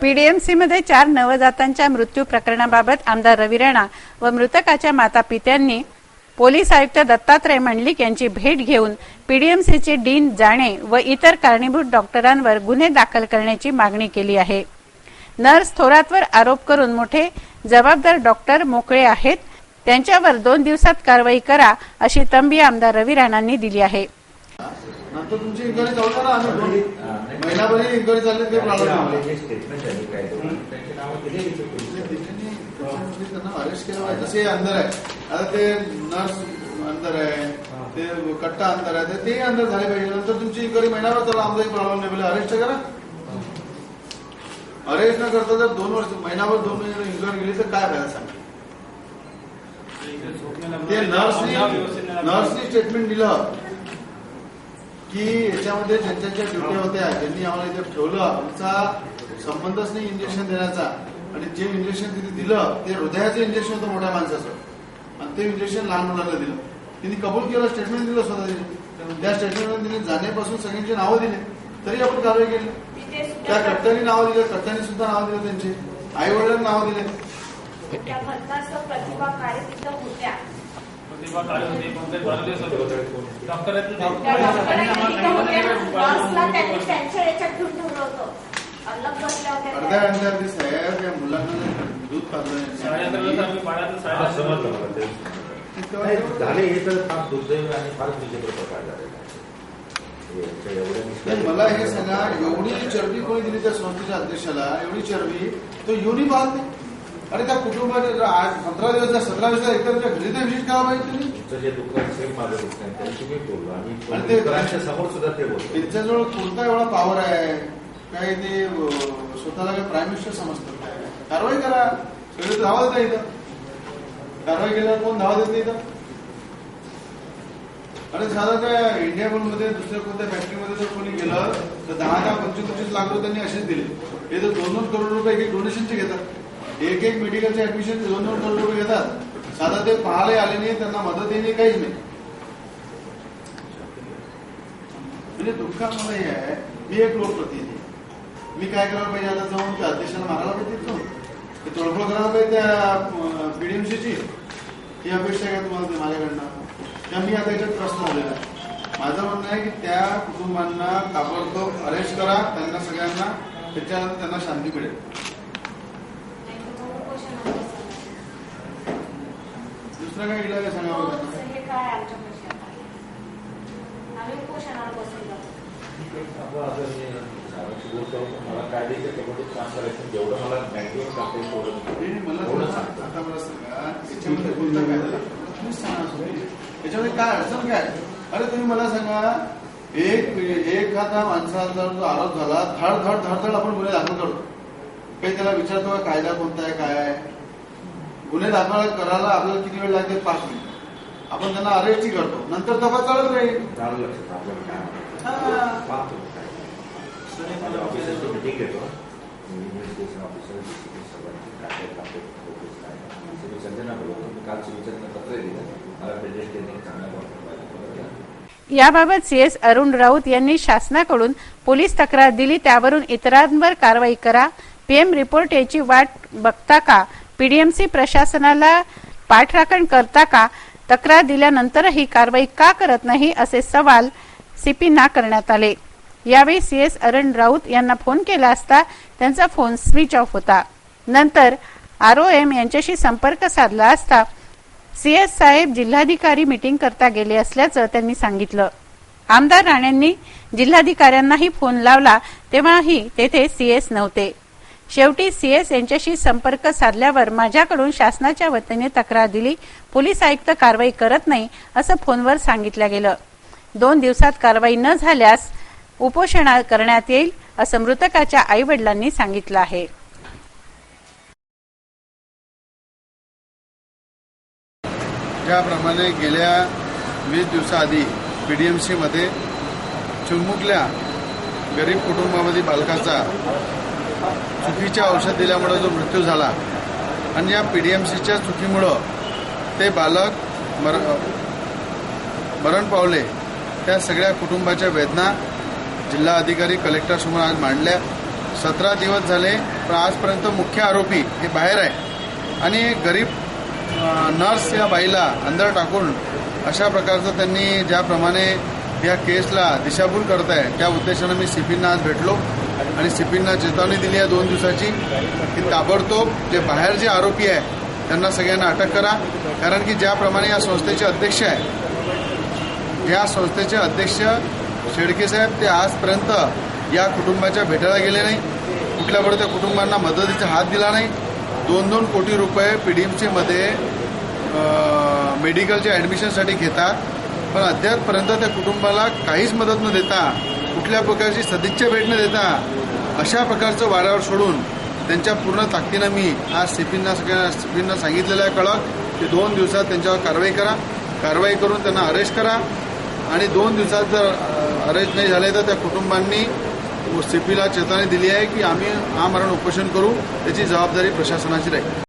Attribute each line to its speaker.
Speaker 1: पीडीएमसीमध्ये चार नवजातांच्या मृत्यू प्रकरणाबाबत आमदार रवी राणा व मृतकाच्या माता पित्यांनी पोलीस आयुक्त दत्तात्रय मंडलिक यांची भेट घेऊन पीडीएमसीचे डीन जाणे व इतर कारणीभूत डॉक्टरांवर गुन्हे दाखल करण्याची मागणी केली आहे. नर्स थोरातवर आरोप करून मोठे जबाबदार डॉक्टर मोकळे आहेत. त्यांच्यावर दोन दिवसात कारवाई करा अशी तंबी आमदार रवी राणांनी दिली आहे.
Speaker 2: तुमची इन्क्वायरी चालू करा आम्ही दोन महिनाभर इन्क्वायरी चालली ते प्रॉब्लेम नाही. त्यांनी अरेस्ट केलं पाहिजे. जसे अंदर आहे. आता ते नर्स अंदर आहे ते कट्टा अंदर आहे तर ते अंदर झाले पाहिजे. नंतर तुमची इन्क्वायरी महिनाभर त्याला आमचा प्रॉब्लेम नाही पहिले अरेस्ट करा अरेस्ट न करता जर दोन वर्ष महिनाभर दोन महिने इन्क्वायरी गेली तर काय फायदा सांगा? ते नर्सनी नर्सनी स्टेटमेंट दिलं. की याच्यामध्ये ज्यांच्या ज्या ड्युट्या होत्या ज्यांनी आम्हाला इथे ठेवलं आमचा संबंधच नाही इंजेक्शन देण्याचा. आणि जे इंजेक्शन तिथे दिलं ते हृदयाचं इंजेक्शन होतं मोठ्या माणसाचं. आणि ते इंजेक्शन लहान मुलांना दिलं. तिने कबूल केलं स्टेटमेंट दिलं स्वतः त्या स्टेटमेंटमध्ये तिने जाण्यापासून सगळ्यांची नावं दिली. तरी आपण कारवाई केली. त्या कट्ट्याने नावं दिले कट्ट्याने सुद्धा नावं दिले त्यांचे. आई वडिलांना नावं दिले.
Speaker 3: प्रतिभा होत्या.
Speaker 4: होते पंकज होते?
Speaker 3: डॉक्टरांनी
Speaker 2: अर्ध्या ते साहेब या मुलांना दूध पाजलं.
Speaker 4: आम्ही पाण्यातून
Speaker 5: झाले हे तर फार दुर्दैवी आणि फार विचित्र प्रकार झालेला आहे. हे
Speaker 2: मला हे सांगा एवढी चरबी कोणी दिली त्या संस्थेच्या अध्यक्षाला? एवढी चरबी? तो येऊनही अरे त्या कुटुंबाने जर आज पंधरा दिवस जर सतरा दिवस एकतर त्या घरी तर व्हिजिट करायला पाहिजे तुम्ही
Speaker 5: जे दुःख आहे, सेम माझं दुःख आहे तरी तुम्ही बोललो आणि
Speaker 2: आणि ते-
Speaker 5: डॉक्टरांच्या समोर सुद्धा ते बोलतो
Speaker 2: त्यांच्याजवळ कोणता एवढा पॉवर आहे? काय ते स्वतःला काय प्राईम मिनिस्टर समजतात काय? कारवाई करा. सगळे धावा देता इथं. कारवाई केल्यावर कोण धावा देत नाही इथं? अरे साधारण त्या इंडिया मध्ये दुसऱ्या कोणत्या फॅक्टरीमध्ये जर कोणी गेलं तर दहा दहा पंचवीस पंचवीस लाख रुपये त्यांनी असेच दिले. हे तर दोन दोन करोड रुपये डोनेशनचे घेतात. एक एक मेडिकलचे ऍडमिशन दोन दोन करोड रुपये घेतात. साधा ते पाहायला आले नाही त्यांना मदत येणे काहीच नाही. म्हणजे दुःखामध्ये हे आहे मी एक लोकप्रतिनिधी मी काय करायला पाहिजे आता जाऊन त्या अध्यक्षाला मारायला पाहिजे तो ते तोडफोड करायला पाहिजे त्या पीडीएमसीची ही अपेक्षा आहे तुम्हाला माझ्याकडनं? त्या मी आता याच्यात प्रश्न आलेला आहे. माझं म्हणणं आहे की त्या कुटुंबांना ताबडतोब अरेस्ट करा त्यांना सगळ्यांना त्याच्यानंतर त्यांना शांती मिळेल
Speaker 3: नाही तर मग उपोषणाला बसवलं.
Speaker 2: दुसरं काय इलाज आहे सांगा बरं.
Speaker 3: तसं हे काय आमच्या पक्षात आहे? आम्ही उपोषणाला बसवलं
Speaker 5: आपण आता मी साहेबांशी बोलतो मला कायद्याच्या कमिटीत काम करायचं जेवढं मला बँकेवर काम करायचं तेवढं
Speaker 2: नाही, नाही, मला
Speaker 5: तेवढं
Speaker 2: थोडं
Speaker 5: सांगतो
Speaker 2: आता मला सांगा याच्यामध्ये कोणता? तुम्हीच सांगा तुम्ही. याच्यामध्ये काय अडचण काय अरे तुम्ही मला सांगा एक एखादा माणसाचा जो आरोप झाला धड धड धड धड आपण गुन्हे दाखल करतो काही त्याला विचारतो का कायदा कोणता आहे काय आहे गुन्हे दाखल करायला आपल्याला किती वेळ लागते पाच मिनिट. आपण त्यांना अरेस्टही करतो. नंतर तपास चालत राहील. हा.
Speaker 1: याबाबत सीएस अरुण राऊत यांनी शासनाकडून पोलीस तक्रार दिली. त्यावरून इतरांवर कारवाई करा. पीएम रिपोर्ट याची वाट बघता का? पीडीएमसी प्रशासनाला पाठराखण करता का? तक्रार दिल्यानंतरही कारवाई का करत नाही? असे सवाल सीपींना करण्यात आले. यावेळी सी एस अरुण राऊत यांना फोन केला असता त्यांचा फोन स्विच ऑफ होता. नंतर आर ओ एम यांच्याशी संपर्क साधला असता सी एस साहेब जिल्हाधिकारी मीटिंग करता गेले असल्याचं त्यांनी सांगितलं. आमदार राणेंनी जिल्हाधिकाऱ्यांनाही फोन लावला तेव्हाही तेथे सी एस नव्हते. शेवटी सीएस यांच्याशी संपर्क साधल्यावर माझ्याकडून शासनाच्या वतीने तक्रार दिली. पोलीस आयुक्त कारवाई करत नाही असं फोनवर सांगितलं गेलं. दोन दिवसात कारवाई न झाल्यास उपोषण करण्यात येईल असं मृतकाच्या आई वडिलांनी सांगितलं आहे.
Speaker 2: ज्याप्रमाणे गेल्या वीस दिवसाआधी पीडीएमसीमध्ये चिमुकल्या गरीब कुटुंबामध्ये बालकाचा चुकीचे औषध दिल्यामुळे जो मृत्यू झाला आणि या पीडीएमसीच्या चुकीमुळं ते बालक मर मरण पावले त्या सगळ्या कुटुंबाच्या वेदना जिल्हा अधिकारी कलेक्टरसमोर आज मांडल्या. सतरा दिवस झाले पण आजपर्यंत मुख्य आरोपी हे बाहेर आहे. आणि गरीब नर्स या बाईला अंदर टाकून अशा प्रकारचं त्यांनी ज्याप्रमाणे या केसला दिशाभूल करत आहे त्या उद्देशानं मी सीपींना आज भेटलो. आणि सीपींना चेतावणी दिली आहे दोन दिवसाची की ताबडतोब जे बाहेर जे आरोपी आहे त्यांना सगळ्यांना अटक करा. कारण की ज्याप्रमाणे या संस्थेचे अध्यक्ष आहे या संस्थेचे अध्यक्ष शेडकेसाहेब ते आजपर्यंत या कुटुंबाच्या भेटायला गेले नाही. कुठल्या त्या कुटुंबांना मदतीचा हात दिला नाही. दोन दोन कोटी रुपये पीडीएमसीमध्ये मेडिकलच्या ॲडमिशनसाठी घेतात. पण अद्यापपर्यंत त्या कुटुंबाला काहीच मदत न देता कुठल्या प्रकारची सदिच्छा भेट न देता अशा प्रकारचं वाऱ्यावर सोडून त्यांच्या पूर्ण ताकदीनं मी आज सीपींना सगळ्या सीपींना सांगितलेलं आहे कळक की दोन दिवसात त्यांच्यावर कारवाई करा. कारवाई करून त्यांना अरेस्ट करा. आणि दोन दिवसात जर अरेस्ट नाही झाले तर त्या कुटुंबांनी सीपीला चेतावणी दिली आहे की आम्ही आमरण उपोषण करू. त्याची जबाबदारी प्रशासनाची राहील.